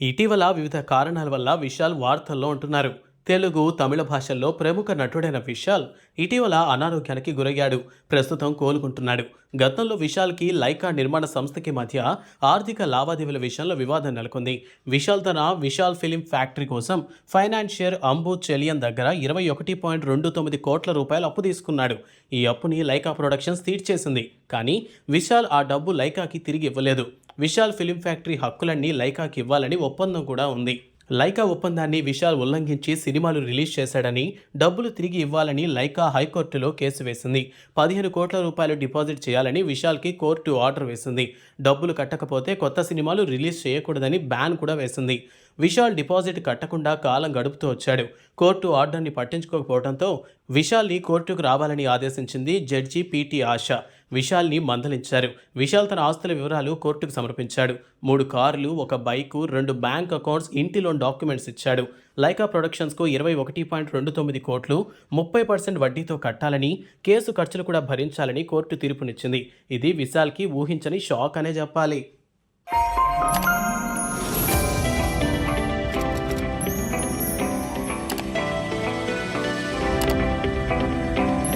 ఇటీవల వివిధ కారణాల వల్ల విశాల్ వార్తల్లో ఉంటున్నారు. తెలుగు తమిళ భాషల్లో ప్రముఖ నటుడైన విశాల్ ఇటీవల అనారోగ్యానికి గురయ్యాడు ప్రస్తుతం కోలుకుంటున్నాడు. గతంలో విశాల్కి లైకా నిర్మాణ సంస్థకి మధ్య ఆర్థిక లావాదేవీల విషయంలో వివాదం నెలకొంది. విశాల్ తన విశాల్ ఫిలిం ఫ్యాక్టరీ కోసం ఫైనాన్షియర్ అంబు చెలియన్ దగ్గర ఇరవై ఒకటి పాయింట్ రెండు తొమ్మిది కోట్ల రూపాయలు అప్పు తీసుకున్నాడు. ఈ అప్పుని లైకా ప్రొడక్షన్స్ తీర్చేసింది. కానీ విశాల్ ఆ డబ్బు లైకాకి తిరిగి ఇవ్వలేదు. విశాల్ ఫిలిం ఫ్యాక్టరీ హక్కులన్నీ లైకాకి ఇవ్వాలని ఒప్పందం కూడా ఉంది. లైకా ఒప్పందాన్ని విశాల్ ఉల్లంఘించి సినిమాలు రిలీజ్ చేశాడని డబ్బులు తిరిగి ఇవ్వాలని లైకా హైకోర్టులో కేసు వేసింది. పదిహేను కోట్ల రూపాయలు డిపాజిట్ చేయాలని విశాల్కి కోర్టు ఆర్డర్ వేసింది. డబ్బులు కట్టకపోతే కొత్త సినిమాలు రిలీజ్ చేయకూడదని బ్యాన్ కూడా వేసింది. విశాల్ డిపాజిట్ కట్టకుండా కాలం గడుపుతూ వచ్చాడు. కోర్టు ఆర్డర్ని పట్టించుకోకపోవడంతో విశాల్ని కోర్టుకు రావాలని ఆదేశించింది జడ్జి పీటీ ఆశ. విశాల్ని మందలించారు. విశాల్ తన ఆస్తుల వివరాలు కోర్టుకు సమర్పించాడు. మూడు కార్లు ఒక బైకు రెండు బ్యాంక్ అకౌంట్స్ ఇంటి లోన్ డాక్యుమెంట్స్ ఇచ్చాడు. లైకా ప్రొడక్షన్స్కు ఇరవై ఒకటి పాయింట్ రెండు తొమ్మిది కోట్లు ముప్పై పర్సెంట్ వడ్డీతో కట్టాలని కేసు ఖర్చులు కూడా భరించాలని కోర్టు తీర్పునిచ్చింది. ఇది విశాల్కి ఊహించని షాక్ అనే చెప్పాలి.